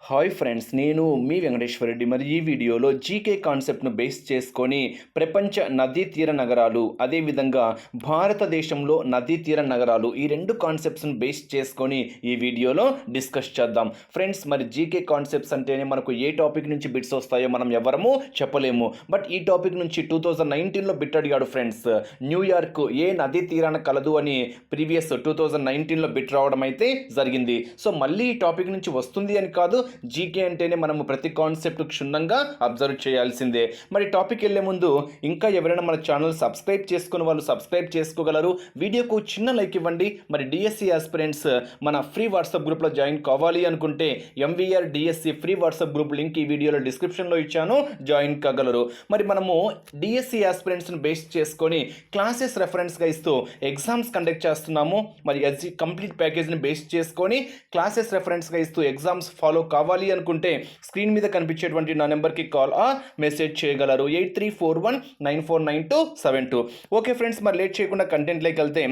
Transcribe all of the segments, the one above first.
Hi friends నేను మీ వెంకటేశ్వర రెడ్డి. మరి ఈ వీడియోలో జీకే కాన్సెప్ట్ను బేస్ చేసుకొని ప్రపంచ నదీ తీర నగరాలు అదేవిధంగా భారతదేశంలో నదీ తీర నగరాలు ఈ రెండు కాన్సెప్ట్స్ను బేస్ చేసుకొని ఈ వీడియోలో డిస్కస్ చేద్దాం. ఫ్రెండ్స్ మరి జీకే కాన్సెప్ట్స్ అంటేనే మనకు ఏ టాపిక్ నుంచి బిట్స్ వస్తాయో మనం ఎవరము చెప్పలేము. బట్ ఈ టాపిక్ నుంచి టూ థౌజండ్ నైన్టీన్లో బిట్ అడిగాడు ఫ్రెండ్స్. న్యూయార్క్ ఏ నదీ తీరాన కలదు అని ప్రీవియస్ టూ థౌజండ్ నైన్టీన్లో బిట్ రావడం అయితే జరిగింది. సో మళ్ళీ ఈ టాపిక్ నుంచి వస్తుంది అని కాదు జీకే అంటేనే మనము ప్రతి కాన్సెప్ట్ క్షుణ్ణంగా అబ్జర్వ్ చేయాల్సిందే. మరి టాపిక్ వెళ్ళే ముందు ఇంకా ఎవరైనా మన ఛానల్ సబ్స్క్రైబ్ చేసుకున్న వాళ్ళు సబ్స్క్రైబ్ చేసుకోగలరు. వీడియోకు చిన్న లైక్ ఇవ్వండి. మరి డిఎస్సి ఆస్పిరెంట్స్ మన ఫ్రీ వాట్సాప్ గ్రూప్లో జాయిన్ కావాలి అనుకుంటే MVR DSC free WhatsApp group link ఈ వీడియోలో డిస్క్రిప్షన్లో ఇచ్చాను. జాయిన్ కాగలరు. మరి మనము డిఎస్సి ఆస్పిరెంట్స్ని బేస్ చేసుకొని క్లాసెస్ రెఫరెన్స్గా ఇస్తూ ఎగ్జామ్స్ కండక్ట్ చేస్తున్నాము. మరి ఎస్జీ కంప్లీట్ ప్యాకేజ్ని బేస్ చేసుకొని క్లాసెస్ రెఫరెన్స్గా ఇస్తూ ఎగ్జామ్స్ ఫాలో కావాలి అనుకుంటే స్క్రీన్ మీద కనిపించేటువంటి నా నెంబర్కి కాల్ ఆ మెసేజ్ చేయగలరు. Eight three four one nine four nine two seven two. Okay friends మరి లేట్ చేయకుండా కంటెంట్లోకి వెళ్తే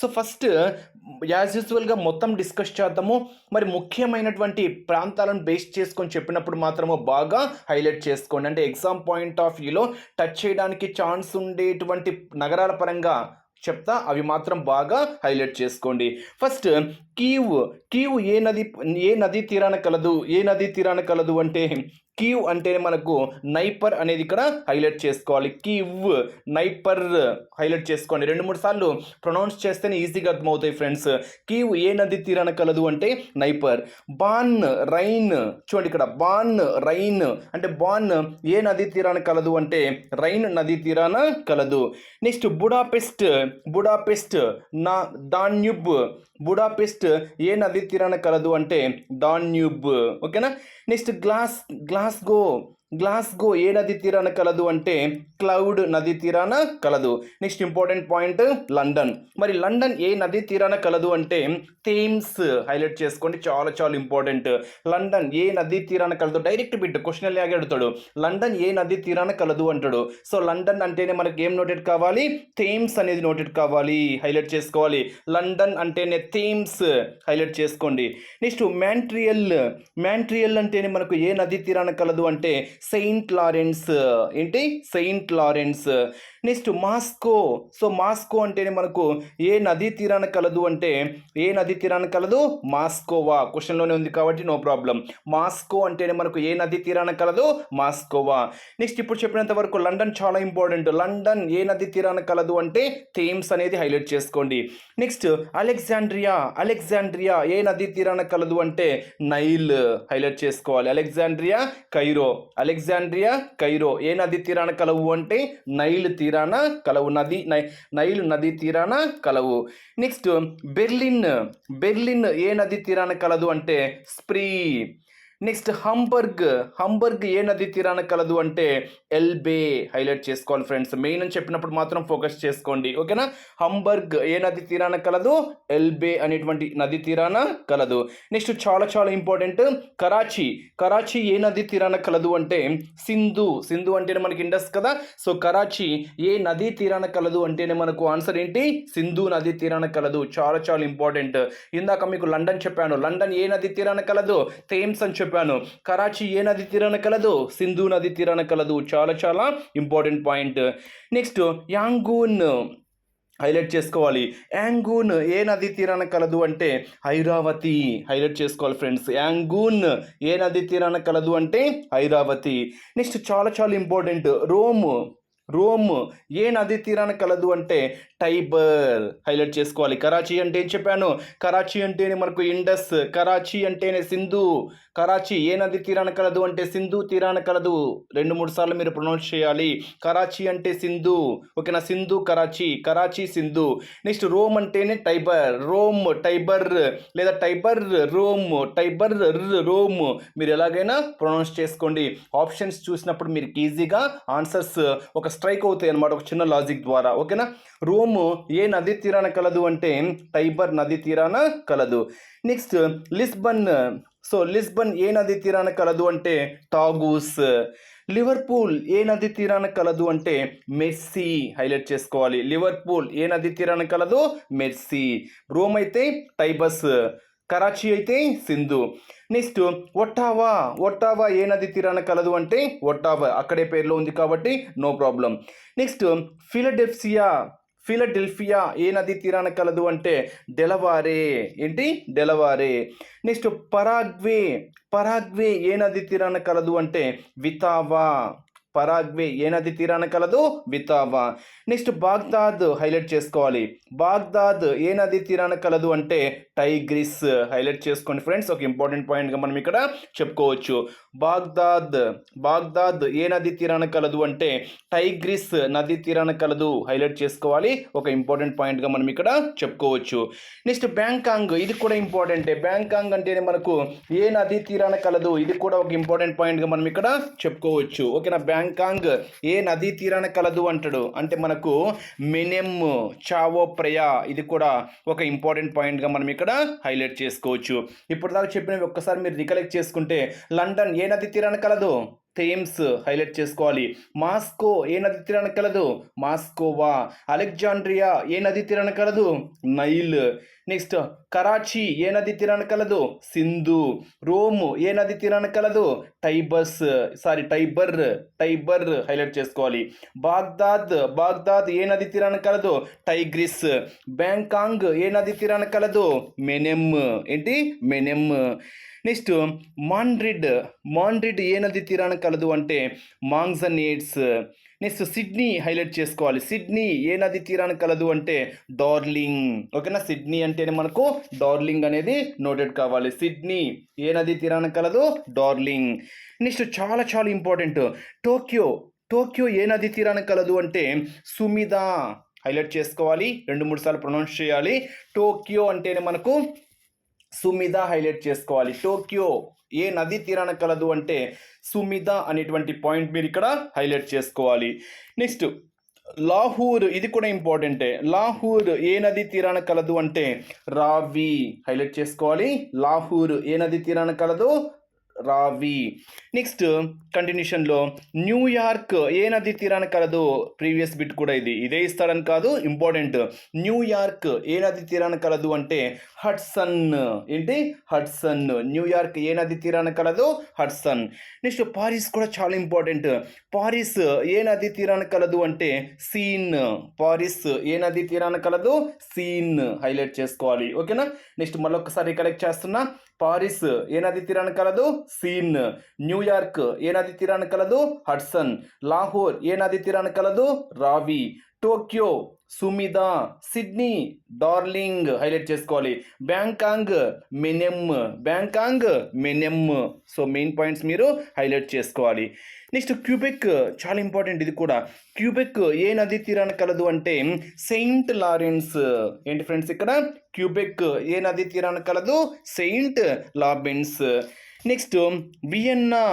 సో ఫస్ట్ యాజ్ యూజువల్గా మొత్తం డిస్కస్ చేద్దాము. మరి ముఖ్యమైనటువంటి ప్రాంతాలను బేస్ చేసుకొని చెప్పినప్పుడు మాత్రము బాగా హైలైట్ చేసుకోండి. అంటే ఎగ్జామ్ పాయింట్ ఆఫ్ వ్యూలో టచ్ చేయడానికి ఛాన్స్ ఉండేటువంటి నగరాల పరంగా చెప్తా అవి మాత్రం బాగా హైలైట్ చేసుకోండి. ఫస్ట్ కీవ్ కీవ్ ఏ నది ఏ నదీ తీరాన కలదు ఏ నదీ తీరాన కలదు అంటే కీవ్ అంటేనే మనకు నైపర్ అనేది ఇక్కడ హైలైట్ చేసుకోవాలి. కీవ్ నైపర్ హైలైట్ చేసుకోండి. రెండు మూడు సార్లు ప్రొనౌన్స్ చేస్తేనే ఈజీగా అర్థమవుతాయి ఫ్రెండ్స్. కీవ్ ఏ నది తీరాన కలదు అంటే నైపర్. బాన్ రైన్ చూడండి ఇక్కడ. బాన్ రైన్ అంటే బాన్ ఏ నది తీరాన కలదు అంటే రైన్ నది తీరాన కలదు. నెక్స్ట్ బుడాపెస్ట్ బుడాపెస్ట్ నా దాన్యుబ్ బుడాపెస్ట్ ఏ నది తీరాన కలదు అంటే డాన్యూబ్. ఓకేనా? Next glass Glasgow. గ్లాస్గో ఏ నది తీరాన కలదు అంటే క్లౌడ్ నది తీరాన కలదు. Next important point London. మరి లండన్ ఏ నది తీరాన కలదు అంటే థేమ్స్ హైలైట్ చేసుకోండి. చాలా చాలా ఇంపార్టెంట్. లండన్ ఏ నది తీరాన కలదు? డైరెక్ట్ బిట్ క్వశ్చన్ లాగే అడుగుతాడు. లండన్ ఏ నది తీరాన కలదు అంటాడు. సో లండన్ అంటేనే మనకి ఏం నోటెడ్ కావాలి? థేమ్స్ అనేది నోటెడ్ కావాలి. హైలైట్ చేసుకోవాలి. లండన్ అంటేనే థేమ్స్ హైలైట్ చేసుకోండి. Next Montreal. మ్యాంట్రియల్ అంటేనే మనకు ఏ నది తీరాన కలదు అంటే సెయింట్ లారెన్స్ ఏంటి? Saint Lawrence. Next Moscow so Moscow అంటేనే మనకు ఏ నదీ తీరాన కలదు అంటే ఏ నదీ తీరాన కలదు? మాస్కోవా క్వశ్చన్లోనే ఉంది కాబట్టి నో ప్రాబ్లం మాస్కో అంటేనే మనకు ఏ నదీ తీరాన కలదు? మాస్కోవా నెక్స్ట్ ఇప్పుడు చెప్పినంత వరకు లండన్ చాలా ఇంపార్టెంట్ లండన్ ఏ నది తీరాన కలదు అంటే థేమ్స్ అనేది హైలైట్ చేసుకోండి. నెక్స్ట్ అలెగ్జాండ్రియా అలెగ్జాండ్రియా ఏ నదీ తీరాన కలదు అంటే నైల్ హైలైట్ చేసుకోవాలి. అలెగ్జాండ్రియా కైరో అలెగ్జాండ్రియా కైరో ఏ నది తీరాన కలవు అంటే నైల్ తీరా తీరాన కలవు నది నై నైల్ నది తీరాన కలవు. Next Berlin. బెర్లిన్ ఏ నది తీరాన కలదు అంటే స్ప్రీ. Next Hamburg. హంబర్గ్ ఏ నది తీరాన కలదు అంటే ఎల్బే హైలైట్ చేసుకోవాలి ఫ్రెండ్స్. మెయిన్ అని చెప్పినప్పుడు మాత్రం ఫోకస్ చేసుకోండి. ఓకేనా? హంబర్గ్ ఏ నది తీరాన కలదు? ఎల్బే అనేటువంటి నది తీరాన కలదు. నెక్స్ట్ చాలా చాలా ఇంపార్టెంట్ కరాచీ. కరాచీ ఏ నది తీరాన కలదు అంటే సింధు. సింధు అంటేనే మనకి ఇండస్ కదా. సో కరాచీ ఏ నదీ తీరాన కలదు అంటేనే మనకు ఆన్సర్ ఏంటి? సింధు నది తీరాన కలదు. చాలా చాలా ఇంపార్టెంట్. ఇందాక మీకు లండన్ చెప్పాను. లండన్ ఏ నది తీరాన కలదు? థేమ్స్ అని చెప్పాను. కరాచీ ఏ నది తీరాన కలదు? సింధు నది తీరాన కలదు. చాలా చాలా important point. Next Yangon highlight చేసుకోవాలి. యాంగూన్ ఏ నది తీరాన కలదు అంటే ఐరావతి. హైలైట్ చేసుకోవాలి ఫ్రెండ్స్. యాంగూన్ ఏ నది తీరాన కలదు అంటే ఐరావతి. నెక్స్ట్ చాలా చాలా ఇంపార్టెంట్. రోమ్. రోమ్ ఏ నది తీరాన కలదు అంటే టైబర్. హైలైట్ చేసుకోవాలి. కరాచీ అంటే ఏం చెప్పాను? కరాచీ అంటేనే మనకు ఇండస్. కరాచీ అంటేనే సింధు. కరాచీ ఏ నది తీరాన కలదు అంటే సింధు తీరాన కలదు. రెండు మూడు సార్లు మీరు ప్రొనౌన్స్ చేయాలి. కరాచీ అంటే సింధు. ఓకేనా? సింధు కరాచీ. కరాచీ సింధు. నెక్స్ట్ రోమ్ అంటేనే టైబర్. Rome Tiber. లేదా టైబర్ రోమ్ టైబర్ రోమ్. మీరు ఎలాగైనా ప్రొనౌన్స్ చేసుకోండి. ఆప్షన్స్ చూసినప్పుడు మీరు ఈజీగా ఆన్సర్స్ ఒక స్ట్రైక్ అవుతాయి అనమాట ఒక చిన్న లాజిక్ ద్వారా. ఓకేనా? రోమ్ ఏ నది తీరాన కలదు అంటే టైబర్ నది తీరాన కలదు. నెక్స్ట్ లిస్బన్ సో లిస్బన్ ఏ నది తీరాన కలదు అంటే టాగూస్. లివర్పూల్ ఏ నది తీరాన కలదు అంటే మెస్సీ. హైలైట్ చేసుకోవాలి. లివర్పూల్ ఏ నది తీరాన కలదు? మెస్సీ. రోమ్ అయితే టైబస్. కరాచీ అయితే సింధు. Next Ottawa. ఒట్టావా ఏ నది తీరాన కలదు అంటే ఒట్టావా. అక్కడే పేరులో ఉంది కాబట్టి no problem. Next Philadelphia Philadelphia ఏ నది తీరాన కలదు అంటే డెలవారే. ఏంటి? డెలవారే. Next Paraguay. పరాగ్వే ఏ నది తీరాన కలదు అంటే వితావా. పరాగ్వే ఏ నది తీరాన కలదు? వితావా. నెక్స్ట్ బాగ్దాద్ హైలైట్ చేసుకోవాలి. బాగ్దాద్ ఏ నది తీరాన కలదు అంటే టైగ్రిస్. హైలైట్ చేసుకోండి ఫ్రెండ్స్. ఒక ఇంపార్టెంట్ పాయింట్గా మనం ఇక్కడ చెప్పుకోవచ్చు. బాగ్దాద్ బాగ్దాద్ ఏ నది తీరాన కలదు అంటే టైగ్రిస్ నది తీరాన కలదు. హైలైట్ చేసుకోవాలి. ఒక ఇంపార్టెంట్ పాయింట్గా మనం ఇక్కడ చెప్పుకోవచ్చు. నెక్స్ట్ బ్యాంకాంగ్ ఇది కూడా ఇంపార్టెంటే. బ్యాంకాంగ్ అంటేనే మనకు ఏ నది తీరాన కలదు. ఇది కూడా ఒక ఇంపార్టెంట్ పాయింట్గా మనం ఇక్కడ చెప్పుకోవచ్చు. ఓకేనా? బ్యాంకాంగ్ ఏ నది తీరాన కలదు అంటాడు. అంటే మనకు మెనెమ్ చావో ప్రయా ఇది కూడా ఒక ఇంపార్టెంట్ పాయింట్గా మనం ఇక్కడ హైలైట్ చేసుకోవచ్చు. ఇప్పుడు దాకా చెప్పినవి ఒక్కసారి మీరు రికలెక్ట్ చేసుకుంటే లండన్ ఏ నది తీరాన కలదు థేమ్స్ హైలైట్ చేసుకోవాలి. మాస్కో ఏ నది తీరాన కలదు మాస్కోవా. అలెగ్జాండ్రియా ఏ నది తీరాన కలదు నైల్. నెక్స్ట్ కరాచీ ఏ నది తీరాన కలదు సింధు. రోమ్ ఏ నది తీరాన కలదు టైబస్. సారీ టైబర్ టైబర్ హైలైట్ చేసుకోవాలి. బాగ్దాద్. బాగ్దాద్ ఏ నది తీరాన కలదు టైగ్రిస్. బ్యాంకాంగ్ ఏ నది తీరాన కలదు మెనెమ్. ఏంటి? మెనెమ్. నెక్స్ట్ మాండ్రిడ్. మాండ్రిడ్ ఏ నది తీరాన కలదు అంటే మాంగ్జనేట్స్. నెక్స్ట్ సిడ్నీ హైలైట్ చేసుకోవాలి. సిడ్నీ ఏ నది తీరాన కలదు అంటే డార్లింగ్. ఓకేనా? సిడ్నీ అంటేనే మనకు డార్లింగ్ అనేది నోటెడ్ కావాలి. సిడ్నీ ఏ నది తీరాన కలదు డార్లింగ్. నెక్స్ట్ చాలా చాలా ఇంపార్టెంట్. టోక్యో. టోక్యో ఏ నది తీరాన కలదు అంటే సుమిదా. హైలైట్ చేసుకోవాలి. రెండు మూడు సార్లు ప్రొనౌన్స్ చేయాలి. టోక్యో అంటేనే మనకు సుమిద హైలైట్ చేసుకోవాలి. టోక్యో ఏ నది తీరాన కలదు అంటే సుమిద అనేటువంటి పాయింట్ మీరు ఇక్కడ హైలైట్ చేసుకోవాలి. నెక్స్ట్ లాహూర్ ఇది కూడా ఇంపార్టెంటే లాహూర్ ఏ నది తీరాన కలదు అంటే రావి హైలైట్ చేసుకోవాలి. లాహూర్ ఏ నది తీరాన కలదు? రావి. నెక్స్ట్ కంటిన్యూషన్లో న్యూయార్క్ ఏ నది తీరాన కలదు? ప్రీవియస్ బిట్ కూడా ఇది. ఇదే ఇస్తాడని కాదు ఇంపార్టెంట్ న్యూయార్క్ ఏ నది తీరాన కలదు అంటే హడ్సన్ ఏంటి? హడ్సన్ న్యూయార్క్ ఏ నది తీరాన కలదు? హడ్సన్ నెక్స్ట్ పారిస్ కూడా చాలా ఇంపార్టెంట్ పారిస్ ఏ నది తీరాన కలదు అంటే సీన్ పారిస్ ఏ నది తీరాన కలదు? సీన్ హైలైట్ చేసుకోవాలి. ఓకేనా నెక్స్ట్ మళ్ళీ ఒకసారి కలెక్ట్ చేస్తున్నా. పారిస్ ఏ నది తీరాన కలదు? సీన్. న్యూయార్క్ ఏ నది తీరాన కలదు? హడ్సన్. లాహోర్ ఏ నది తీరాన కలదు? Ravi. Tokyo Sumida Sydney Darling highlight చేసుకోవాలి. Bangkok Menam Bangkok Menam. So main points మీరు హైలైట్ చేసుకోవాలి. నెక్స్ట్ క్యూబెక్ చాలా ఇంపార్టెంట్ ఇది కూడా. క్యూబెక్ ఏ నది తీరాన కలదు అంటే సెయింట్ లారెన్స్. ఏంటి ఫ్రెండ్స్ ఇక్కడ? క్యూబెక్ ఏ నది తీరాన కలదు? Saint Lawrence next Vienna.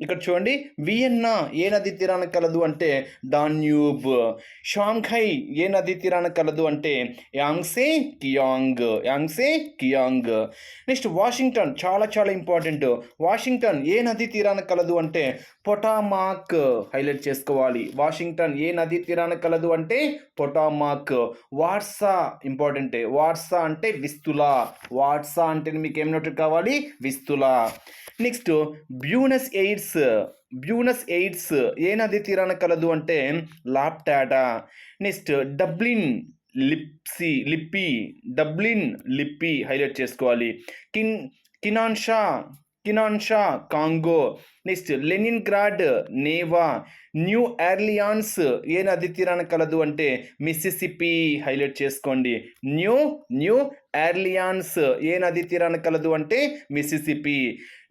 ఇక్కడ చూడండి వియన్నా ఏ నది తీరాన కలదు అంటే డాన్యూబ్ షాంఘై ఏ నది తీరాన కలదు అంటే Yangtze Kiang Yangtze Kiang. Next Washington చాలా చాలా ఇంపార్టెంట్. వాషింగ్టన్ ఏ నది తీరాన కలదు అంటే పొటామాక్. హైలైట్ చేసుకోవాలి. వాషింగ్టన్ ఏ నది తీరాన కలదు అంటే పొటామాక్. వాట్సా ఇంపార్టెంటే. వాట్సా అంటే విస్తులా. వాట్సా అంటే మీకు ఏం నోట్ కావాలి? Vistula. Next Buenos Aires Buenos Aires ఏ నది తీరాన కలదు అంటే La Plata next Dublin Liffey Liffey Dublin Liffey highlight చేసుకోవాలి. కిన్ Kinshasa Kinshasa Congo next Leningrad Neva New Orleans ఏ నది తీరాన కలదు అంటే మిస్సిసిపి హైలైట్ చేసుకోండి. న్యూ న్యూ ఎర్లియాన్స్ ఏ నది తీరాన కలదు అంటే మిస్సిసిపి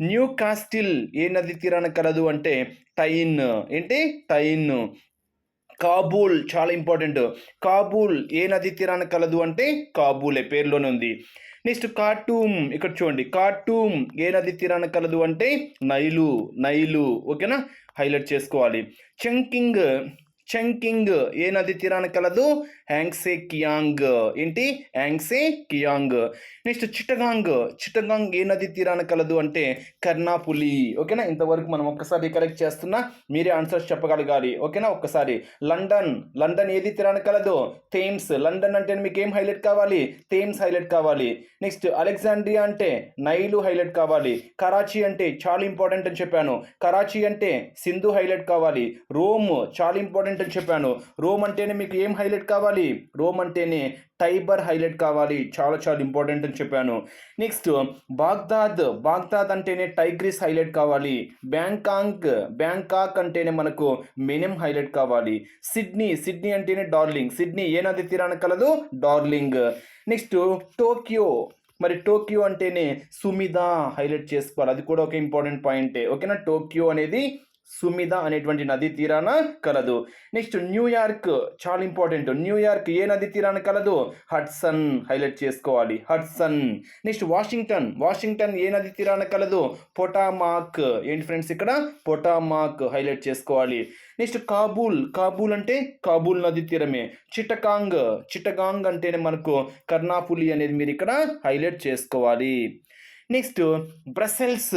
న్యూ కాస్టిల్ ఏ నది తీరాన కలదు అంటే టైన్ ఏంటి? టైన్ కాబూల్ చాలా ఇంపార్టెంట్ కాబూల్ ఏ నది తీరాన కలదు అంటే కాబూలే పేర్లోనే ఉంది. నెక్స్ట్ కార్టూమ్ ఇక్కడ చూడండి. కార్టూమ్ ఏ నది తీరాన కలదు అంటే నైలు నైలు ఓకేనా? హైలైట్ చేసుకోవాలి. చంకింగ్ చెంకింగ్ ఏ నది తీరాన కలదు? హ్యాంగ్సే కియాంగ్ ఏంటి? Yangtze Kiang next Chittagong Chittagong ఏ నది తీరాన కలదు అంటే కర్ణాపులి ఓకేనా? ఇంతవరకు మనం ఒక్కసారి కరెక్ట్ చేస్తున్నా మీరే ఆన్సర్స్ చెప్పగలగాలి. ఓకేనా? ఒక్కసారి. లండన్ లండన్ ఏది తీరాన కలదు? థేమ్స్ లండన్ అంటే మీకు ఏం హైలైట్ కావాలి? థేమ్స్ హైలైట్ కావాలి. నెక్స్ట్ అలెగ్జాండ్రియా అంటే నైలు హైలైట్ కావాలి. కరాచీ అంటే చాలా ఇంపార్టెంట్ అని చెప్పాను. కరాచీ అంటే సింధు హైలైట్ కావాలి. రోమ్ చాలా ఇంపార్టెంట్ అని చెప్పాను. రోమ్ అంటేనే మీకు ఏం హైలైట్ కావాలి? రోమ్ అంటేనే టైబర్ హైలైట్ కావాలి. చాలా చాలా ఇంపార్టెంట్ అని చెప్పాను. నెక్స్ట్ బాగ్దాద్ బాగ్దాద్ అంటేనే టైగ్రిస్ హైలైట్ కావాలి. బ్యాంకాంగ్ బ్యాంకాక్ అంటేనే మనకు మినిమ్ హైలైట్ కావాలి. సిడ్నీ సిడ్నీ అంటేనే డార్లింగ్ సిడ్నీ ఏ నది తీరాన కలదు? డార్లింగ్ నెక్స్ట్ టోక్యో మరి టోక్యో అంటేనే సుమిద హైలైట్ చేసుకోవాలి. అది కూడా ఒక ఇంపార్టెంట్ పాయింటే ఓకేనా? టోక్యో అనేది సుమిద అనేటువంటి నది తీరాన కలదు. నెక్స్ట్ న్యూయార్క్ చాలా ఇంపార్టెంట్. న్యూయార్క్ ఏ నది తీరాన కలదు? హడ్సన్ హైలైట్ చేసుకోవాలి. హడ్సన్. Next Washington. వాషింగ్టన్ ఏ నది తీరాన కలదు? పొటామాక్. ఏంటి ఫ్రెండ్స్ ఇక్కడ? పొటామాక్ హైలైట్ చేసుకోవాలి. నెక్స్ట్ కాబూల్. కాబూల్ అంటే కాబూల్ నది తీరమే. చిటకాంగ్. చిటగాంగ్ అంటేనే మనకు కర్ణాపులి అనేది మీరు ఇక్కడ హైలైట్ చేసుకోవాలి. నెక్స్ట్ బ్రసెల్స్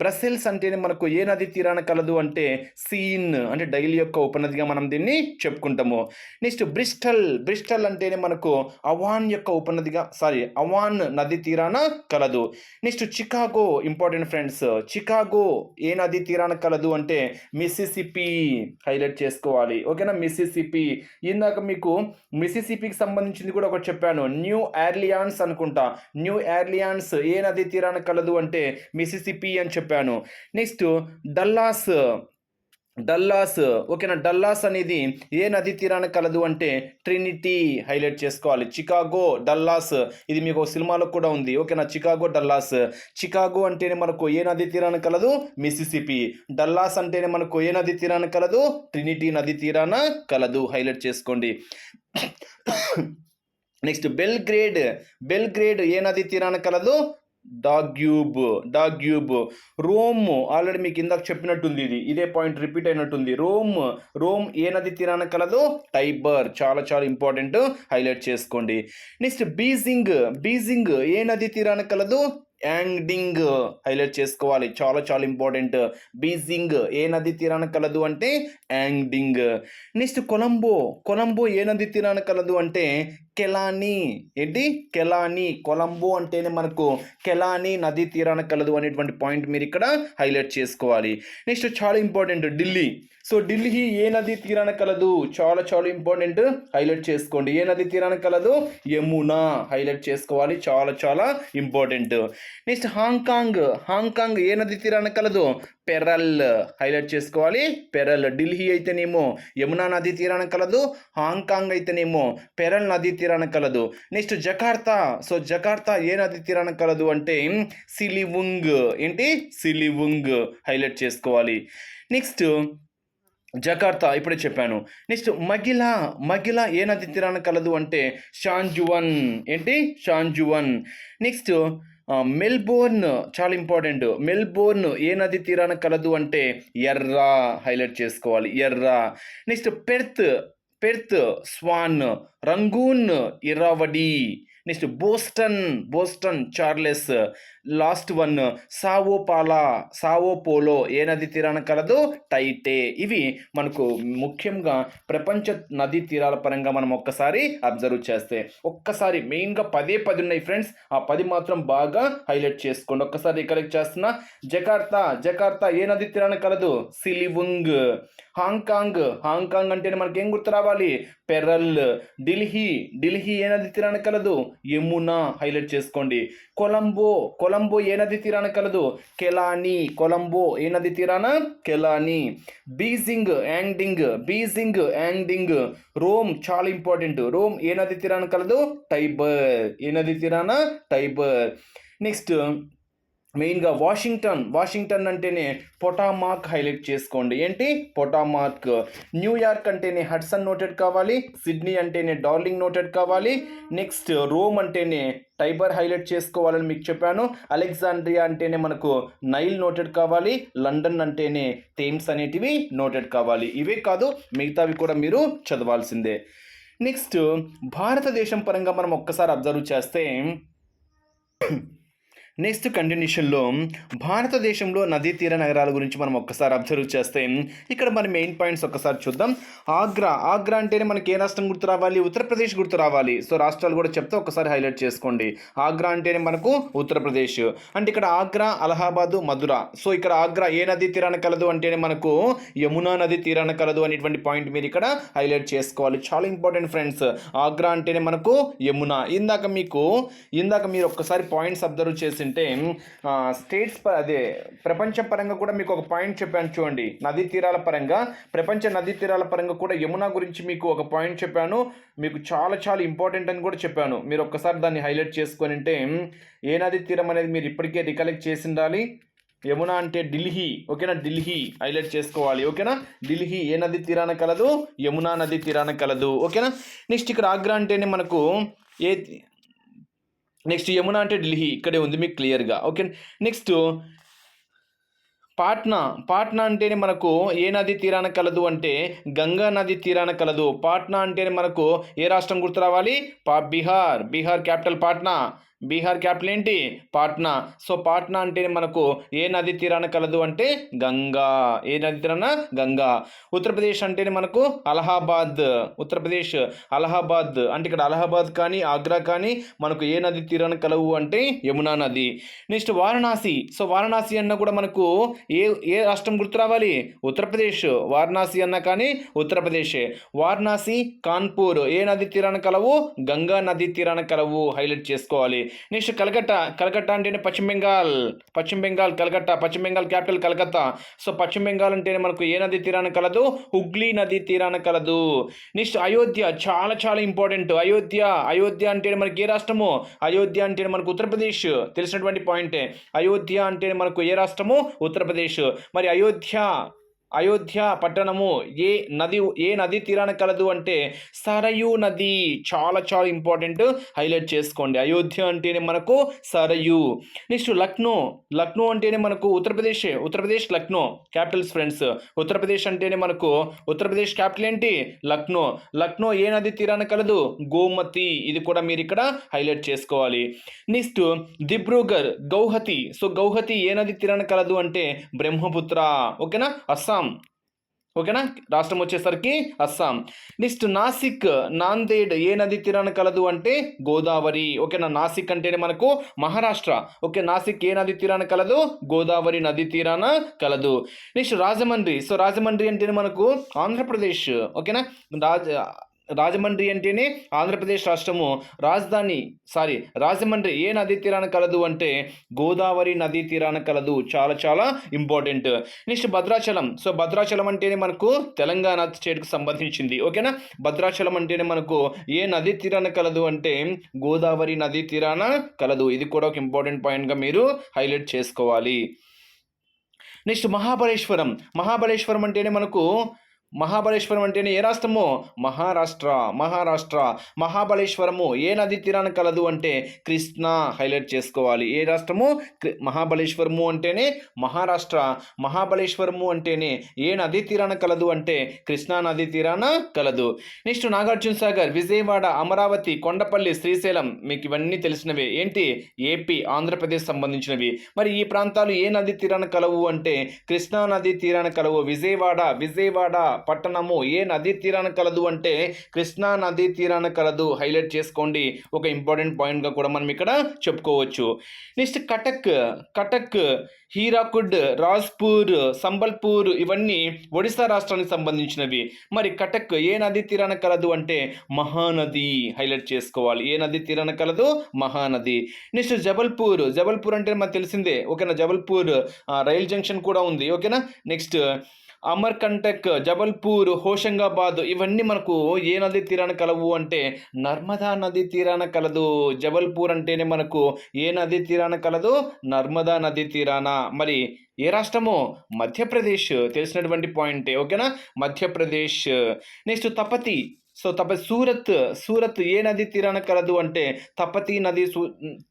బ్రసెల్స్ అంటేనే మనకు ఏ నది తీరాన కలదు అంటే సీన్ అంటే డైలీ యొక్క ఉపనదిగా మనం దీన్ని చెప్పుకుంటాము. నెక్స్ట్ బ్రిస్టల్ బ్రిస్టల్ అంటేనే మనకు అవాన్ యొక్క ఉపనదిగా సారీ అవాన్ నది తీరాన కలదు. Next Chicago important friends Chicago ఏ నది తీరాన కలదు అంటే మిసిసిపి హైలైట్ చేసుకోవాలి. ఓకేనా మిసిసిపి ఇందాక మీకు మిసిసిపికి సంబంధించింది కూడా ఒకటి చెప్పాను. న్యూ ఎర్లియాన్స్ అనుకుంటా. న్యూ ఎర్లియాన్స్ ఏ నది తీరాన కలదు అంటే మిసిసిపి అని చెప్పాను. Next Dallas. డల్లాస్. ఓకేనా? డల్లాస్ అనేది ఏ నది తీరాన కలదు అంటే ట్రినిటీ హైలైట్ చేసుకోవాలి. Chicago Dallas. ఇది మీకు సినిమాలో కూడా ఉంది. ఓకేనా? Chicago Dallas. చికాగో అంటేనే మనకు ఏ నది తీరాన కలదు? మిసిసిపి. డల్లాస్ అంటేనే మనకు ఏ నది తీరాన కలదు? ట్రినిటీ నది తీరాన కలదు. హైలైట్ చేసుకోండి. Next Belgrade. బెల్గ్రేడ్ ఏ నది తీరాన కలదు? డాగ్యూబ్ డాగ్యూబ్ రోమ్ ఆల్రెడీ మీకు ఇందాక చెప్పినట్టుంది ఇది. ఇదే పాయింట్ రిపీట్ అయినట్టుంది. రోమ్ రోమ్ ఏ నది తీరాన కలదు? టైబర్ చాలా చాలా ఇంపార్టెంట్ హైలైట్ చేసుకోండి. నెక్స్ట్ బీజింగ్ బీజింగ్ ఏ నది తీరాన కలదు? యాంగ్డింగ్ హైలైట్ చేసుకోవాలి. చాలా చాలా ఇంపార్టెంట్ బీజింగ్ ఏ నది తీరాన కలదు అంటే యాంగ్డింగ్ నెక్స్ట్ కొలంబో కొలంబో ఏ నది తీరాన కలదు అంటే కెలానీ? ఏంటి? కెలానీ. కొలంబో అంటేనే మనకు కెలానీ నది తీరాన కలదు అనేటువంటి పాయింట్ మీరు ఇక్కడ హైలైట్ చేసుకోవాలి. నెక్స్ట్ చాలా ఇంపార్టెంట్ ఢిల్లీ. సో ఢిల్లీ ఏ నది తీరాన కలదు? చాలా చాలా ఇంపార్టెంట్ హైలైట్ చేసుకోండి. ఏ నది తీరాన కలదు? యమునా హైలైట్ చేసుకోవాలి. చాలా చాలా important. Next Hong Kong Hong Kong ఏ నది తీరాన కలదు? పెరల్ హైలైట్ చేసుకోవాలి. పెరల్. ఢిల్లీ అయితేనేమో యమునా నది తీరాన కలదు. హాంకాంగ్ అయితేనేమో పెరల్ నది తీరాన తీరాన కలదు నెక్స్ట్ జకార్తా. సో జకార్తా ఏ నది తీరాన కలదు అంటే సిలివుంగ్. ఏంటి? సిలివుంగ్ హైలైట్ చేసుకోవాలి. నెక్స్ట్ జకార్తా ఇప్పుడే చెప్పాను. నెక్స్ట్ మగిలా. మగిలా ఏ నది తీరాన కలదు అంటే షాంజువన్. ఏంటి? షాంజువన్. నెక్స్ట్ మెల్బోర్న్ చాలా ఇంపార్టెంట్. మెల్బోర్న్ ఏ నది తీరాన కలదు అంటే ఎర్రా హైలైట్ చేసుకోవాలి. Yarra. Next Perth. Perth Swan Rangoon Irrawaddy. Next Boston Boston Charles last one Sao Paulo Sao Paulo ఏ నది తీరాన కలదు? టైటే. ఇవి మనకు ముఖ్యంగా ప్రపంచ నదీ తీరాల పరంగా మనం ఒక్కసారి అబ్జర్వ్ చేస్తే ఒక్కసారి మెయిన్గా పదే పది ఉన్నాయి ఫ్రెండ్స్. ఆ పది మాత్రం బాగా హైలైట్ చేసుకోండి. ఒక్కసారి కలెక్ట్ చేస్తున్నా. జకార్తా జకార్తా ఏ నది తీరాన కలదు? సిలివుంగ్. హాంకాంగ్. హాంకాంగ్ అంటేనే మనకి ఏం గుర్తు రావాలి? పెరల్ ఢిల్లీ ఢిల్లీ ఏ నది తీరాన కలదు. యమునా హైలైట్ చేసుకోండి. కొలంబో కొలంబో ఏ నది తీరాన కలదు. కెలానీ కొలంబో ఏ నది తీరాన Kelani. Beijing Yongding Beijing Yongding Rome చాలా ఇంపార్టెంట్. రోమ్ ఏ నది తీరాన కలదు. టైబర్. ఏ నది తీరాన టైబర్. నెక్స్ట్ మెయిన్గా వాషింగ్టన్ వాషింగ్టన్ అంటేనే పొటామార్క్ హైలైట్ చేసుకోండి. ఏంటి? పొటామార్క్. న్యూయార్క్ అంటేనే హడ్సన్ నోటెడ్ కావాలి సిడ్నీ అంటేనే డార్లింగ్ నోటెడ్ కావాలి. నెక్స్ట్ రోమ్ అంటేనే టైబర్ హైలైట్ చేసుకోవాలని మీకు చెప్పాను. అలెగ్జాండ్రియా అంటేనే మనకు నైల్ నోటెడ్ కావాలి లండన్ అంటేనే థేమ్స్ అనేటివి నోటెడ్ కావాలి. ఇవే కాదు మిగతావి కూడా మీరు చదవాల్సిందే. నెక్స్ట్ భారతదేశం పరంగా మనం ఒక్కసారి అబ్జర్వ్ చేస్తే నెక్స్ట్ కంటిన్యూషన్లో భారతదేశంలో నదీ తీర నగరాల గురించి మనం ఒక్కసారి అబ్జర్వ్ చేస్తే ఇక్కడ మన మెయిన్ పాయింట్స్ ఒక్కసారి చూద్దాం. ఆగ్రా ఆగ్రా అంటేనే మనకి ఏ రాష్ట్రం గుర్తు రావాలి? ఉత్తరప్రదేశ్ గుర్తు రావాలి. సో రాష్ట్రాలు కూడా చెప్తే ఒక్కసారి హైలైట్ చేసుకోండి. ఆగ్రా అంటేనే మనకు ఉత్తరప్రదేశ్ అంటే ఇక్కడ ఆగ్రా అలహాబాదు మధుర. సో ఇక్కడ ఆగ్రా ఏ నదీ తీరాన కలదు అంటేనే మనకు యమునా నది తీరాన కలదు అనేటువంటి పాయింట్ మీరు ఇక్కడ హైలైట్ చేసుకోవాలి. చాలా ఇంపార్టెంట్ ఫ్రెండ్స్ ఆగ్రా అంటేనే మనకు యమున. ఇందాక మీకు ఇందాక మీరు ఒక్కసారి పాయింట్స్ అబ్జర్వ్ చేసి ఏంటంటే స్టేట్స్ అదే ప్రపంచ పరంగా కూడా మీకు ఒక పాయింట్ చెప్పాను చూడండి. నదీ తీరాల పరంగా ప్రపంచ నదీ తీరాల పరంగా కూడా యమున గురించి మీకు ఒక పాయింట్ చెప్పాను. మీకు చాలా చాలా ఇంపార్టెంట్ అని కూడా చెప్పాను. మీరు ఒక్కసారి దాన్ని హైలైట్ చేసుకొని అంటే ఏ నదీ తీరం అనేది మీరు ఇప్పటికే రికలెక్ట్ చేసి ఉండాలి యమున అంటే ఢిల్లీ ఓకేనా? ఢిల్లీ హైలైట్ చేసుకోవాలి ఓకేనా? ఢిల్లీ ఏ నది తీరాన కలదు? యమునా నది తీరాన కలదు ఓకేనా? నెక్స్ట్ ఇక్కడ ఆగ్రా అంటేనే మనకు ఏ నెక్స్ట్ యమున అంటే ఢిల్లీ ఇక్కడే ఉంది మీకు క్లియర్గా. Okay next Patna. పాట్నా అంటేనే మనకు ఏ నది తీరాన కలదు అంటే గంగా నది తీరాన కలదు. పాట్నా అంటేనే మనకు ఏ రాష్ట్రం గుర్తు రావాలి? పా బీహార్. బీహార్ క్యాపిటల్ పాట్నా. బీహార్ క్యాపిటల్ ఏంటి? పాట్నా. సో పాట్నా అంటేనే మనకు ఏ నది తీరాన కలదు అంటే గంగా. ఏ నది తీరాన? గంగా. ఉత్తరప్రదేశ్ అంటేనే మనకు అలహాబాద్. ఉత్తరప్రదేశ్ అలహాబాద్. అంటే ఇక్కడ అలహాబాద్ కానీ ఆగ్రా కానీ మనకు ఏ నది తీరాన కలవు అంటే యమునా నది. నెక్స్ట్ వారణాసి. సో వారణాసి అన్న కూడా మనకు ఏ ఏ రాష్ట్రం గుర్తు రావాలి? ఉత్తరప్రదేశ్. వారణాసి అన్న కానీ ఉత్తరప్రదేశే. వారణాసి కాన్పూర్. ఏ నది తీరాన కలవు? గంగా నది తీరాన కలవు. హైలైట్ చేసుకోవాలి. నెక్స్ట్ కలకత్తా కలకత్తా అంటేనే పశ్చిమ బెంగాల్ పశ్చిమ బెంగాల్ కలకత్తా పశ్చిమ బెంగాల్ క్యాపిటల్ కలకత్తా. సో పశ్చిమ బెంగాల్ అంటేనే మనకు ఏ నది తీరాన కలదు? హుగ్లీ నది తీరాన కలదు. నెక్స్ట్ అయోధ్య చాలా చాలా ఇంపార్టెంట్. అయోధ్య అయోధ్య అంటేనే మనకి ఏ రాష్ట్రము? అయోధ్య అంటేనే మనకు ఉత్తరప్రదేశ్. తెలిసినటువంటి పాయింటే. అయోధ్య అంటేనే మనకు ఏ రాష్ట్రము? ఉత్తరప్రదేశ్. మరి అయోధ్య అయోధ్య పట్టణము ఏ నది ఏ నది తీరాన కలదు అంటే సరయు నది. చాలా చాలా ఇంపార్టెంట్ హైలైట్ చేసుకోండి. అయోధ్య అంటేనే మనకు సరయు. నెక్స్ట్ లక్నో. లక్నో అంటేనే మనకు ఉత్తరప్రదేశ్ ఉత్తరప్రదేశ్ లక్నో. Capitals friends. ఉత్తరప్రదేశ్ అంటేనే మనకు ఉత్తరప్రదేశ్ క్యాపిటల్ ఏంటి? లక్నో. లక్నో ఏ నది తీరాన కలదు? గోమతి. ఇది కూడా మీరు ఇక్కడ హైలైట్ చేసుకోవాలి. నెక్స్ట్ దిబ్రూగర్. గౌహతి. సో గౌహతి ఏ నది తీరాన కలదు అంటే బ్రహ్మపుత్ర. ఓకేనా? అస్సాం. ఓకేనా? రాష్ట్రం వచ్చేసరికి అస్సాం. నెక్స్ట్ నాసిక్ నాందేడ్ ఏ నది తీరాన కలదు అంటే గోదావరి. ఓకేనా? నాసిక్ అంటేనే మనకు మహారాష్ట్ర. ఓకే నాసిక్ ఏ నది తీరాన కలదు? గోదావరి నది తీరాన కలదు. నెక్స్ట్ రాజమండ్రి. సో రాజమండ్రి అంటేనే మనకు ఆంధ్రప్రదేశ్. ఓకేనా? రాజ రాజమండ్రి అంటేనే ఆంధ్రప్రదేశ్ రాష్ట్రము. రాజధాని సారీ రాజమండ్రి ఏ నదీ తీరాన కలదు అంటే గోదావరి నదీ తీరాన కలదు. చాలా చాలా important. Next Bhadrachalam. So Bhadrachalam అంటేనే మనకు తెలంగాణ స్టేట్కి సంబంధించింది. ఓకేనా? భద్రాచలం అంటేనే మనకు ఏ నదీ తీరాన కలదు అంటే గోదావరి నదీ తీరాన కలదు. ఇది కూడా ఒక ఇంపార్టెంట్ పాయింట్గా మీరు హైలైట్ చేసుకోవాలి. నెక్స్ట్ మహాబలేశ్వరం. మహాబలేశ్వరం అంటేనే మనకు మహాబలేశ్వరం అంటేనే ఏ రాష్ట్రము? మహారాష్ట్ర మహారాష్ట్ర. మహాబలేశ్వరము ఏ నది తీరాన కలదు అంటే కృష్ణ హైలైట్ చేసుకోవాలి. ఏ రాష్ట్రము? మహాబలేశ్వరము అంటేనే మహారాష్ట్ర. మహాబలేశ్వరము అంటేనే ఏ నది తీరాన కలదు అంటే కృష్ణా నది తీరాన కలదు. నెక్స్ట్ నాగార్జున సాగర్ విజయవాడ అమరావతి కొండపల్లి శ్రీశైలం మీకు ఇవన్నీ తెలిసినవే. ఏంటి? ఏపీ ఆంధ్రప్రదేశ్ సంబంధించినవి. మరి ఈ ప్రాంతాలు ఏ నది తీరాన కలవు అంటే కృష్ణా నది తీరాన కలవు. విజయవాడ విజయవాడ పట్టణము. ఏ నది తీరాన కలదు అంటే కృష్ణా నదీ తీరాన కలదు. హైలైట్ చేసుకోండి. ఒక ఇంపార్టెంట్ పాయింట్గా కూడా మనం ఇక్కడ చెప్పుకోవచ్చు. నెక్స్ట్ కటక్. కటక్ హీరాకుడ్ రాజ్పూర్ సంబల్పూర్ ఇవన్నీ ఒడిశా రాష్ట్రానికి సంబంధించినవి. మరి కటక్ ఏ నది తీరాన కలదు అంటే మహానది హైలైట్ చేసుకోవాలి. ఏ నది తీరాన కలదు? మహానది. నెక్స్ట్ జబల్పూర్. జబల్పూర్ అంటే మనకు తెలిసిందే. ఓకేనా? జబల్పూర్ రైల్ జంక్షన్ కూడా ఉంది. ఓకేనా? నెక్స్ట్ అమర్కంటక్ జబల్పూర్ హోషంగాబాద్ ఇవన్నీ మనకు ఏ నది తీరాన కలవు అంటే నర్మదా నది తీరాన కలదు. జబల్పూర్ అంటేనే మనకు ఏ నది తీరాన కలదు? నర్మదా నది తీరాన. మరి ఏ రాష్ట్రము? మధ్యప్రదేశ్. తెలిసినటువంటి పాయింటే ఓకేనా? మధ్యప్రదేశ్. నెక్స్ట్ తపతి. సో తప్ప సూరత్ సూరత్ ఏ నది తీరాన కలదు అంటే తపతి నది సూ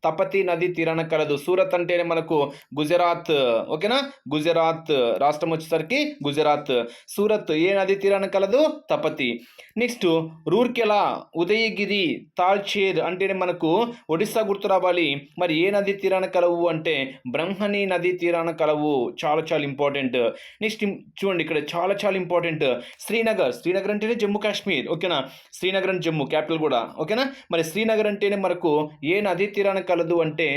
తపతి నది తీరాన కలదు. సూరత్ అంటేనే మనకు గుజరాత్ ఓకేనా? గుజరాత్ రాష్ట్రం వచ్చేసరికి గుజరాత్. సూరత్ ఏ నది తీరాన కలదు? తపతి. నెక్స్ట్ రూర్కెలా ఉదయగిరి తాల్చేర్ అంటేనే మనకు ఒడిస్సా గుర్తు రావాలి. మరి ఏ నది తీరాన కలవు అంటే బ్రహ్మణి నది తీరాన కలవు. చాలా చాలా ఇంపార్టెంట్. నెక్స్ట్ చూడండి ఇక్కడ చాలా చాలా ఇంపార్టెంట్. శ్రీనగర్ శ్రీనగర్ అంటేనే జమ్మూ కాశ్మీర్ ఓకేనా? శ్రీనగరం అండ్ జమ్మూ క్యాపిటల్ కూడా. ఓకేనా? మరి శ్రీనగర్ అంటేనే మనకు ఏ నదీ తీరాన కలదు అంటే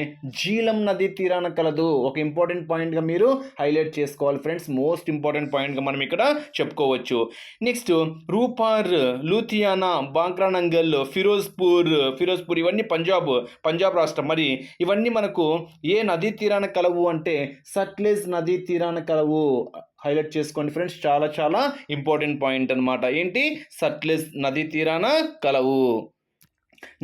జీలం నదీ తీరాన కలదు. ఒక ఇంపార్టెంట్ పాయింట్గా మీరు హైలైట్ చేసుకోవాలి ఫ్రెండ్స్. మోస్ట్ ఇంపార్టెంట్ పాయింట్గా మనం ఇక్కడ చెప్పుకోవచ్చు. నెక్స్ట్ రూపార్ లూథియానా బాంక్రానంగల్ ఫిరోజ్పూర్ ఫిరోజ్పూర్ ఇవన్నీ పంజాబ్ పంజాబ్ రాష్ట్రం. మరి ఇవన్నీ మనకు ఏ నదీ తీరాన కలవు అంటే సట్లెజ్ నదీ తీరాన కలవు. హైలైట్ చేసుకోండి ఫ్రెండ్స్. చాలా చాలా ఇంపార్టెంట్ పాయింట్ అనమాట ఏంటి? సట్లెజ్ నదీ తీరాన కలవు.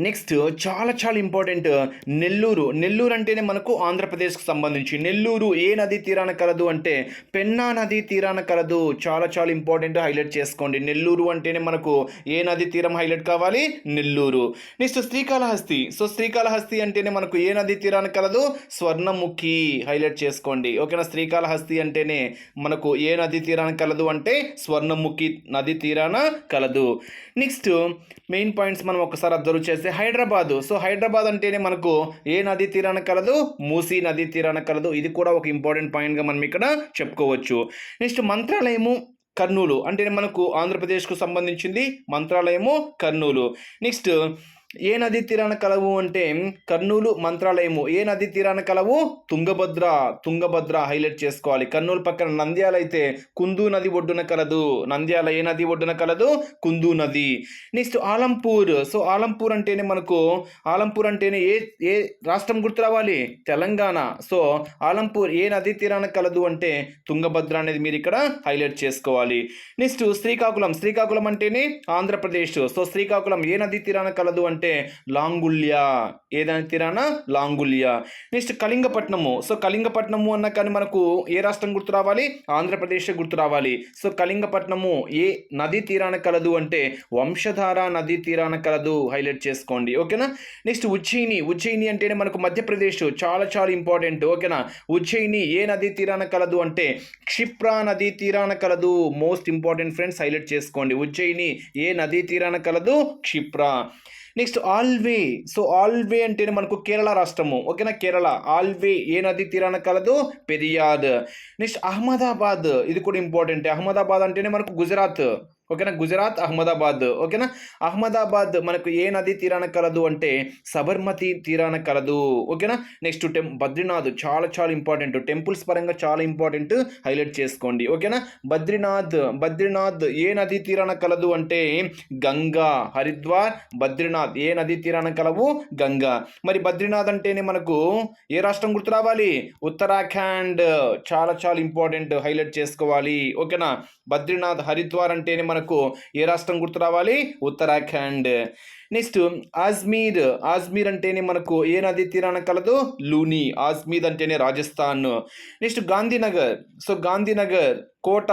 నెక్స్ట్ చాలా చాలా ఇంపార్టెంట్ నెల్లూరు. నెల్లూరు అంటేనే మనకు ఆంధ్రప్రదేశ్కి సంబంధించి. నెల్లూరు ఏ నదీ తీరాన కలదు అంటే పెన్నా నదీ తీరాన కలదు. చాలా చాలా ఇంపార్టెంట్ హైలైట్ చేసుకోండి. నెల్లూరు అంటేనే మనకు ఏ నదీ తీరం హైలైట్ కావాలి? నెల్లూరు. నెక్స్ట్ శ్రీకాళహస్తి. సో శ్రీకాళహస్తి అంటేనే మనకు ఏ నదీ తీరాన కలదు? స్వర్ణముఖి హైలైట్ చేసుకోండి. ఓకేనా? శ్రీకాళహస్తి అంటేనే మనకు ఏ నదీ తీరాన కలదు అంటే స్వర్ణముఖి నది తీరాన కలదు. నెక్స్ట్ మెయిన్ పాయింట్స్ మనం ఒకసారి అబ్జర్వ్ చేస్తే హైదరాబాదు. సో హైదరాబాద్ అంటేనే మనకు ఏ నదీ తీరాన కలదు మూసీ నదీ తీరాన కలదు. ఇది కూడా ఒక ఇంపార్టెంట్ పాయింట్గా మనం ఇక్కడ చెప్పుకోవచ్చు. నెక్స్ట్ మంత్రాలయము కర్నూలు అంటే మనకు ఆంధ్రప్రదేశ్కు సంబంధించింది మంత్రాలయము కర్నూలు. నెక్స్ట్ ఏ నదీ తీరాన కలవు అంటే కర్నూలు మంత్రాలయము. ఏ నదీ తీరాన కలవు? తుంగభద్ర. తుంగభద్ర హైలైట్ చేసుకోవాలి. కర్నూలు పక్కన నంద్యాల అయితే కుందు నది ఒడ్డున కలదు. నంద్యాల ఏ నది ఒడ్డున కలదు? కుందు నది. నెక్స్ట్ ఆలంపూర్. సో ఆలంపూర్ అంటేనే మనకు ఆలంపూర్ అంటేనే ఏ ఏ రాష్ట్రం గుర్తు రావాలి? తెలంగాణ. సో ఆలంపూర్ ఏ నదీ తీరాన కలదు అంటే తుంగభద్ర అనేది మీరు ఇక్కడ హైలైట్ చేసుకోవాలి. నెక్స్ట్ శ్రీకాకుళం. శ్రీకాకుళం అంటేనే ఆంధ్రప్రదేశ్. సో శ్రీకాకుళం ఏ నది తీరాన కలదు అంటే లాంగుల్య. ఏ తీరాన? లాంగుల్య. నెక్స్ట్ కళింగపట్నము. సో కళింగపట్నము అన్న కానీ మనకు ఏ రాష్ట్రం గుర్తు రావాలి? ఆంధ్రప్రదేశ్ గుర్తు రావాలి. సో కళింగపట్నము ఏ నదీ తీరాన కలదు అంటే వంశధార నదీ తీరాన కలదు హైలైట్ చేసుకోండి. ఓకేనా? నెక్స్ట్ ఉజ్జయిని. ఉజ్జయిని అంటేనే మనకు మధ్యప్రదేశ్ చాలా చాలా ఇంపార్టెంట్. ఓకేనా? ఉజ్జయిని ఏ నదీ తీరాన కలదు అంటే క్షిప్రా నదీ తీరాన కలదు. మోస్ట్ ఇంపార్టెంట్ ఫ్రెండ్స్ హైలైట్ చేసుకోండి. ఉజ్జయిని ఏ నదీ తీరాన కలదు? క్షిప్రా. నెక్స్ట్ ఆల్వే సో ఆల్వే అంటేనే మనకు కేరళ రాష్ట్రము. ఓకేనా? కేరళ. ఆల్వే ఏ నది తీరాన కలదు? పెరియాద్. నెక్స్ట్ అహ్మదాబాద్. ఇది కూడా ఇంపార్టెంట్ అహ్మదాబాద్ అంటేనే మనకు గుజరాత్. ఓకేనా? గుజరాత్ అహ్మదాబాద్. ఓకేనా? అహ్మదాబాద్ మనకు ఏ నది తీరాన కలదు అంటే సబర్మతి తీరాన కలదు. ఓకేనా? నెక్స్ట్ టెం బద్రీనాథ్ చాలా చాలా ఇంపార్టెంట్. టెంపుల్స్ పరంగా చాలా ఇంపార్టెంట్ హైలైట్ చేసుకోండి. ఓకేనా? బద్రీనాథ్ బద్రీనాథ్ ఏ నది తీరాన కలదు అంటే గంగా హరిద్వార్ బద్రీనాథ్. ఏ నది తీరాన కలవు? గంగా. మరి బద్రీనాథ్ అంటేనే మనకు ఏ రాష్ట్రం గుర్తు రావాలి? ఉత్తరాఖండ్. చాలా చాలా ఇంపార్టెంట్ హైలైట్ చేసుకోవాలి. ఓకేనా? బద్రీనాథ్ హరిద్వార్ అంటేనే మనకు ఏ రాష్ట్రం గుర్తు రావాలి? ఉత్తరాఖండ్. నెక్స్ట్ ఆజ్మీర్. ఆజ్మీర్ అంటేనే మనకు ఏ నది తీరాన కలదు? లూని. ఆజ్మీర్ అంటేనే రాజస్థాన్. నెక్స్ట్ గాంధీనగర్. సో గాంధీనగర్ కోట.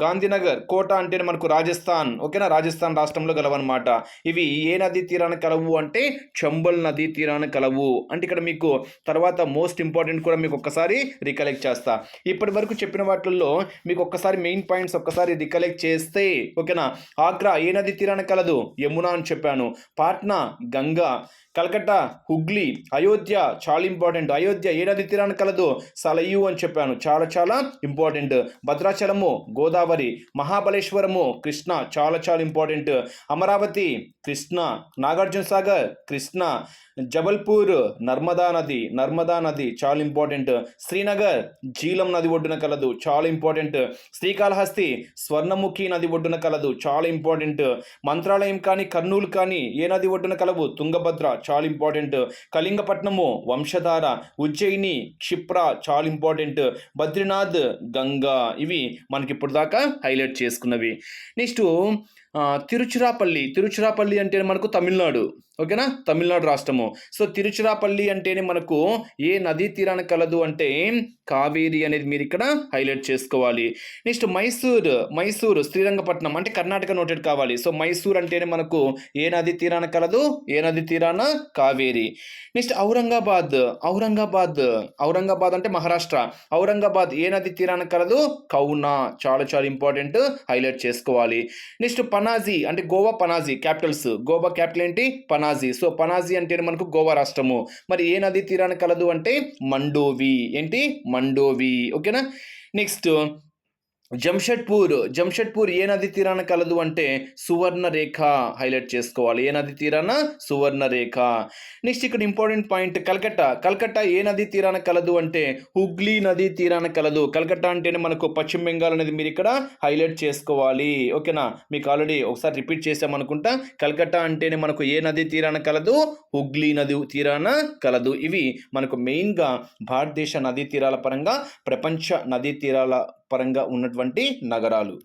గాంధీనగర్ కోట అంటేనే మనకు రాజస్థాన్. ఓకేనా? రాజస్థాన్ రాష్ట్రంలో గలవన్నమాట. ఇవి ఏ నదీ తీరాన కలవు అంటే చంబల్ నదీ తీరాన కలవు. అంటే ఇక్కడ మీకు తర్వాత మోస్ట్ ఇంపార్టెంట్ కూడా మీకు ఒక్కసారి రికలెక్ట్ చేస్తా. ఇప్పటి వరకు చెప్పిన వాటిల్లో మీకు ఒక్కసారి మెయిన్ పాయింట్స్ ఒక్కసారి రికలెక్ట్ చేస్తే ఓకేనా? ఆగ్రా ఏ నది తీరాన కలదు? యమునా అని చెప్పాను. పాట్నా గంగా. కలకట్టా హుగ్లీ అయోధ్య చాలా ఇంపార్టెంట్ అయోధ్య ఏడాది తీరాన్ని తీరాన కలదు. సలయు అని చెప్పాను. చాలా చాలా ఇంపార్టెంట్ భద్రాచలము గోదావరి మహాబలేశ్వరము కృష్ణ చాలా చాలా ఇంపార్టెంట్ అమరావతి కృష్ణ నాగార్జున సాగర్ కృష్ణ జబల్పూర్ నర్మదా నది నర్మదా నది చాలా ఇంపార్టెంట్ శ్రీనగర్ జీలం నది ఒడ్డున కలదు చాలా ఇంపార్టెంట్ శ్రీకాళహస్తి స్వర్ణముఖి నది ఒడ్డున కలదు చాలా ఇంపార్టెంట్ మంత్రాలయం కానీ కర్నూలు కానీ ఏ నది ఒడ్డున కలవు తుంగభద్ర చాలా ఇంపార్టెంట్ కళింగపట్నము వంశధార ఉజ్జయిని క్షిప్ర చాలా ఇంపార్టెంట్ బద్రీనాథ్ గంగా ఇవి మనకి ఇప్పుడు దాకా హైలైట్ చేసుకున్నవి. నెక్స్ట్ తిరుచిరాపల్లి. తిరుచిరాపల్లి అంటే మనకు తమిళనాడు. ఓకేనా? తమిళనాడు రాష్ట్రము. సో తిరుచిరాపల్లి అంటేనే మనకు ఏ నదీ తీరాన కలదు అంటే కావేరి అనేది మీరు ఇక్కడ హైలైట్ చేసుకోవాలి. నెక్స్ట్ మైసూర్ మైసూర్ శ్రీరంగపట్నం అంటే కర్ణాటక నోటెడ్ కావాలి. సో మైసూర్ అంటేనే మనకు ఏ నది తీరాన కలదు ఏ నది తీరాన కావేరి. నెక్స్ట్ ఔరంగాబాద్ ఔరంగాబాద్ ఔరంగాబాద్ అంటే మహారాష్ట్ర. ఔరంగాబాద్ ఏ నది తీరాన కలదు కౌనా. చాలా చాలా ఇంపార్టెంట్ హైలైట్ చేసుకోవాలి. నెక్స్ట్ పనాజీ అంటే గోవా పనాజీ క్యాపిటల్స్. గోవా క్యాపిటల్ ఏంటి? పనాజీ. సో పనాజీ అంటే మనకు గోవా రాష్ట్రము. మరి ఏ నది తీరాన కలదు అంటే మండోవి. ఏంటి? మండోవి ఓకేనా నెక్స్ట్ జంషెడ్పూర్ జంషెడ్పూర్ ఏ నది తీరాన కలదు అంటే సువర్ణ రేఖ హైలైట్ చేసుకోవాలి. ఏ నది తీరాన? సువర్ణ రేఖ నెక్స్ట్ ఇక్కడ ఇంపార్టెంట్ పాయింట్ కల్కట్టా. కల్కట్టా ఏ నది తీరాన కలదు అంటే హుగ్లీ నది తీరాన కలదు. కల్కట్టా అంటేనే మనకు పశ్చిమ బెంగాల్ అనేది మీరు ఇక్కడ హైలైట్ చేసుకోవాలి. ఓకేనా? మీకు ఆల్రెడీ ఒకసారి రిపీట్ చేసామనుకుంటా కల్కట్టా అంటేనే మనకు ఏ నది తీరాన కలదు? హుగ్లీ నది తీరాన కలదు. ఇవి మనకు మెయిన్గా భారతదేశ నదీ తీరాల పరంగా ప్రపంచ నదీ తీరాల పరంగా ఉన్నటువంటి నగరాలు.